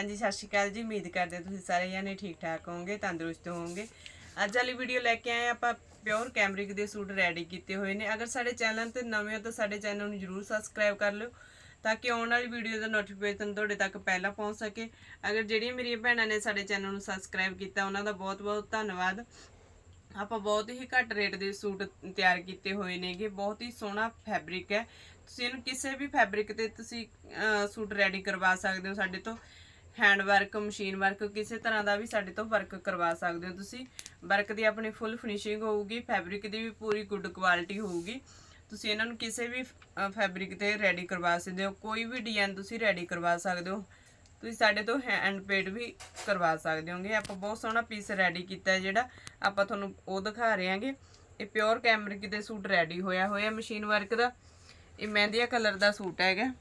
ਹਾਂਜੀ, ਸਤਿ ਸ਼੍ਰੀ ਅਕਾਲ ਜੀ। ਉਮੀਦ ਕਰਦੇ ਹਾਂ ਤੁਸੀਂ ਸਾਰੇ ਜਾਨੇ ਠੀਕ ਠਾਕ ਹੋਵੋਗੇ, ਤੰਦਰੁਸਤ ਹੋਵੋਗੇ। ਅੱਜ ਵਾਲੀ ਵੀਡੀਓ ਲੈ ਕੇ ਆਏ ਆਪਾਂ ਪਿਓਰ ਕੈਮਰਿਕ ਦੇ ਸੂਟ ਰੈਡੀ ਕੀਤੇ ਹੋਏ ਨੇ। ਅਗਰ ਸਾਡੇ ਚੈਨਲ ਤੇ ਨਵੇਂ ਹੋ ਤਾਂ ਸਾਡੇ ਚੈਨਲ ਨੂੰ ਜਰੂਰ ਸਬਸਕ੍ਰਾਈਬ ਕਰ ਲਿਓ, ਤਾਂ ਕਿ ਆਉਣ ਵਾਲੀ ਵੀਡੀਓ ਦਾ ਨੋਟੀਫਿਕੇਸ਼ਨ ਤੁਹਾਡੇ ਤੱਕ ਪਹਿਲਾਂ ਪਹੁੰਚ ਸਕੇ। ਅਗਰ ਜਿਹੜੀਆਂ ਮੇਰੀਆਂ ਭੈਣਾਂ ਨੇ ਸਾਡੇ ਚੈਨਲ ਨੂੰ ਸਬਸਕ੍ਰਾਈਬ ਕੀਤਾ, ਉਹਨਾਂ ਦਾ ਬਹੁਤ-ਬਹੁਤ ਧੰਨਵਾਦ। ਆਪਾਂ ਬਹੁਤ ਹੀ ਘੱਟ ਰੇਟ ਦੇ ਸੂਟ ਤਿਆਰ ਕੀਤੇ ਹੋਏ ਨੇਗੇ। ਬਹੁਤ ਹੀ ਸੋਹਣਾ ਫੈਬਰਿਕ ਹੈ। ਤੁਸੀਂ ਇਹਨੂੰ ਕਿਸੇ ਵੀ ਫੈਬਰਿਕ ਤੇ ਤੁਸੀਂ ਸੂਟ ਰੈਡੀ ਕਰਵਾ ਸਕਦੇ ਹੋ ਸਾਡੇ ਤੋਂ। ਹੈਂਡ ਵਰਕ ਮਸ਼ੀਨ ਵਰਕ ਕਿਸੇ ਤਰ੍ਹਾਂ ਦਾ ਵੀ ਸਾਡੇ ਤੋਂ ਵਰਕ ਕਰਵਾ ਸਕਦੇ ਹੋ ਤੁਸੀਂ। ਵਰਕ ਦੀ ਆਪਣੀ ਫੁੱਲ ਫਿਨਿਸ਼ਿੰਗ ਹੋਊਗੀ ਫੈਬਰਿਕ ਦੀ ਵੀ ਪੂਰੀ ਗੁੱਡ ਕੁਆਲਿਟੀ ਹੋਊਗੀ। ਤੁਸੀਂ ਇਹਨਾਂ ਨੂੰ ਕਿਸੇ ਵੀ ਫੈਬਰਿਕ ਤੇ ਰੈਡੀ ਕਰਵਾ ਸਕਦੇ ਹੋ। ਕੋਈ ਵੀ ਡਿਜ਼ਾਈਨ ਤੁਸੀਂ ਰੈਡੀ ਕਰਵਾ ਸਕਦੇ ਹੋ। ਤੁਸੀਂ ਸਾਡੇ ਤੋਂ ਹੈਂਡ ਪੇਡ ਵੀ ਕਰਵਾ ਸਕਦੇ ਹੋਗੇ। ਆਪਾਂ ਬਹੁਤ ਸੋਹਣਾ ਪੀਸ ਰੈਡੀ ਕੀਤਾ ਜਿਹੜਾ। ਆਪਾਂ ਤੁਹਾਨੂੰ ਉਹ ਦਿਖਾ ਰਹੇ ਹਾਂਗੇ। ਇਹ ਪਿਓਰ ਕੈਮਰਿਕ ਦੇ ਸੂਟ ਰੈਡੀ ਹੋਇਆ ਹੋਇਆ ਮਸ਼ੀਨ ਵਰਕ ਦਾ। ਇਹ ਮਹਿੰਦੀਆ ਕਲਰ ਦਾ ਸੂਟ ਹੈਗਾ।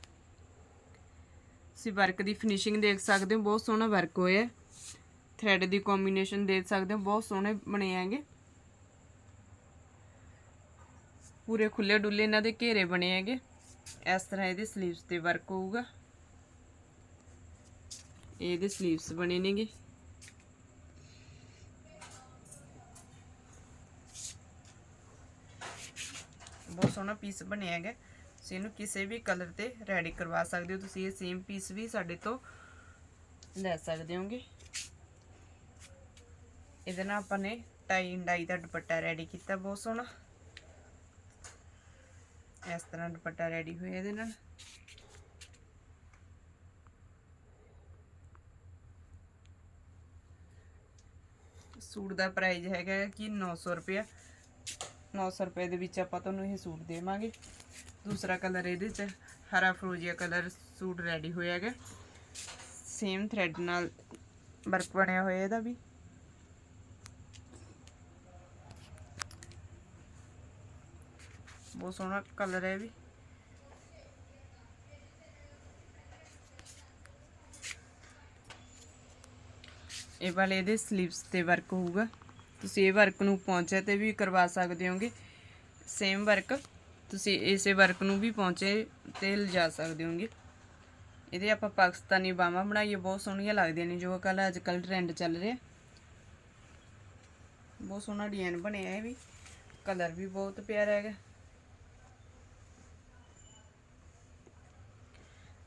ਤੁਸੀਂ ਵਰਕ ਦੀ ਫਿਨਿਸ਼ਿੰਗ ਦੇਖ ਸਕਦੇ ਹੋ, ਬਹੁਤ ਸੋਹਣਾ ਵਰਕ ਹੋਇਆ ਥ੍ਰੈਡ ਦੀ ਕੰਬੀਨੇਸ਼ਨ ਦੇਖ ਸਕਦੇ ਹੋ, ਬਹੁਤ ਸੋਹਣੇ ਬਣੇ ਹੈਗੇ। ਪੂਰੇ ਖੁੱਲੇ ਡੁੱਲੇ ਇਹਨਾਂ ਦੇ ਘੇਰੇ ਬਣੇ ਹੈਗੇ। ਇਸ ਤਰ੍ਹਾਂ ਇਹਦੇ 슬ੀਵਸ ਤੇ ਵਰਕ ਹੋਊਗਾ। ਇਹਦੇ 슬ੀਵਸ ਬਣੇ ਨੇਗੇ। ਬਹੁਤ ਸੋਹਣਾ ਪੀਸ ਬਣਿਆ ਹੈਗਾ। ਤੁਸੀਂ ਇਹਨੂੰ ਕਿਸੇ ਵੀ ਕਲਰ ਤੇ ਰੈਡੀ ਕਰਵਾ ਸਕਦੇ ਹੋ। ਤੁਸੀਂ ਇਹ ਸੇਮ ਪੀਸ ਵੀ ਸਾਡੇ ਤੋਂ ਲੈ ਸਕਦੇ ਹੋਗੇ। ਇਹਦੇ ਨਾਲ ਆਪਾਂ ਨੇ ਟਾਈ ਡਾਈ ਦਾ ਦੁਪੱਟਾ ਰੈਡੀ ਕੀਤਾ, ਬਹੁਤ ਸੋਹਣਾ। ਇਸ ਤਰ੍ਹਾਂ ਦੁਪੱਟਾ ਰੈਡੀ ਹੋਇਆ ਇਹਦੇ ਨਾਲ। ਸੂਟ ਦਾ ਪ੍ਰਾਈਸ ਹੈਗਾ ਕਿ 900 ਰੁਪਇਆ। 900 ਰੁਪਏ ਦੇ ਵਿੱਚ ਆਪਾਂ ਤੁਹਾਨੂੰ ਇਹ ਸੂਟ ਦੇਵਾਂਗੇ। ਦੂਸਰਾ ਕਲਰ ਇਹਦੇ ਚ ਹਰਾ ਫਰੋਜ਼ੀਆ ਕਲਰ ਸੂਟ ਰੈਡੀ ਹੋਇਆ ਹੈਗਾ। ਸੇਮ ਥ੍ਰੈਡ ਨਾਲ ਵਰਕ ਬਣਿਆ ਹੋਇਆ ਇਹਦਾ ਵੀ। ਬਹੁਤ ਸੋਹਣਾ ਕਲਰ ਹੈ ਇਹ ਵੀ। ਇਹ ਵਾਲੇ ਇਹਦੇ ਸਲੀਵਸ ਤੇ ਵਰਕ ਹੋਊਗਾ। ਤੁਸੀਂ ਇਹ ਵਰਕ ਨੂੰ ਪਹੁੰਚੇ ਤੇ ਵੀ ਕਰਵਾ ਸਕਦੇ ਹੋਗੇ। ਸੇਮ ਵਰਕ ਤੁਸੀਂ ਇਸੇ ਵਰਕ ਨੂੰ ਵੀ ਪਹੁੰਚੇ ਤੇ ਲਿਜਾ ਸਕਦੇ ਹੋਗੇ। ਇਹਦੇ ਆਪਾਂ ਪਾਕਿਸਤਾਨੀ ਬਾਹਾਂ ਬਣਾਈਏ, ਬਹੁਤ ਸੋਹਣੀਆਂ ਲੱਗਦੀਆਂ ਨੇ ਜੋ ਕੱਲ ਅੱਜ ਕੱਲ ਟ੍ਰੈਂਡ ਚੱਲ ਰਿਹਾ। ਬਹੁਤ ਸੋਹਣਾ ਡਿਜ਼ਾਈਨ ਬਣਿਆ ਇਹ ਵੀ। ਕਲਰ ਵੀ ਬਹੁਤ ਪਿਆਰਾ ਹੈਗਾ।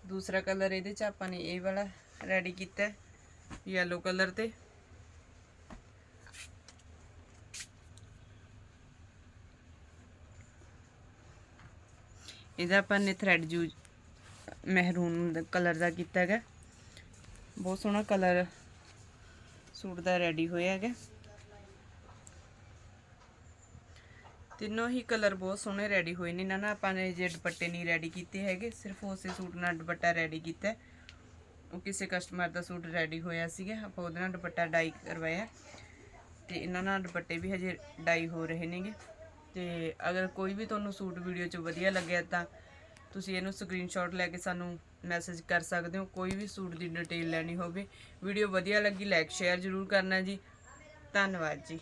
ਦੂਸਰਾ ਕਲਰ ਇਹਦੇ ਚ ਆਪਾਂ ਨੇ ਇਹ ਵਾਲਾ ਰੈਡੀ ਕੀਤਾ ਯੈਲੋ ਕਲਰ ਤੇ। ਇਹਦਾ ਆਪਾਂ ਨੇ ਥ੍ਰੈਡ ਯੂਜ਼ ਮਹਿਰੂਨ ਕਲਰ ਦਾ ਕੀਤਾ ਹੈਗਾ। ਬਹੁਤ ਸੋਹਣਾ ਕਲਰ ਸੂਟ ਦਾ ਰੈਡੀ ਹੋਇਆ ਹੈਗਾ। ਤਿੰਨੋਂ ਹੀ ਕਲਰ ਬਹੁਤ ਸੋਹਣੇ ਰੈਡੀ ਹੋਏ ਨੇ। ਇਹਨਾਂ ਨਾਲ ਆਪਾਂ ਨੇ ਜੇ ਦੁਪੱਟੇ ਨਹੀਂ ਰੈਡੀ ਕੀਤੇ ਹੈਗੇ, ਸਿਰਫ ਉਸੇ ਸੂਟ ਨਾਲ ਦੁਪੱਟਾ ਰੈਡੀ ਕੀਤਾ ਉਹ ਕਿਸੇ ਕਸਟਮਰ ਦਾ ਸੂਟ ਰੈਡੀ ਹੋਇਆ ਸੀਗਾ। ਆਪਾਂ ਉਹਦੇ ਨਾਲ ਦੁਪੱਟਾ ਡਾਈ ਕਰਵਾਇਆ। ਤੇ ਇਹਨਾਂ ਨਾਲ ਦੁਪੱਟੇ ਵੀ ਹਜੇ ਡਾਈ ਹੋ ਰਹੇ ਨੇਗੇ। ਤੇ ਅਗਰ ਕੋਈ ਵੀ ਤੁਹਾਨੂੰ ਸੂਟ ਵੀਡੀਓ 'ਚ ਵਧੀਆ ਲੱਗਿਆ ਤਾਂ ਤੁਸੀਂ ਇਹਨੂੰ ਸਕਰੀਨਸ਼ਾਟ ਲੈ ਕੇ ਸਾਨੂੰ ਮੈਸੇਜ ਕਰ ਸਕਦੇ ਹੋ। ਕੋਈ ਵੀ ਸੂਟ ਦੀ ਡਿਟੇਲ ਲੈਣੀ ਹੋਵੇ। ਵੀਡੀਓ ਵਧੀਆ ਲੱਗੀ ਲਾਈਕ ਸ਼ੇਅਰ ਜ਼ਰੂਰ ਕਰਨਾ ਜੀ। ਧੰਨਵਾਦ ਜੀ।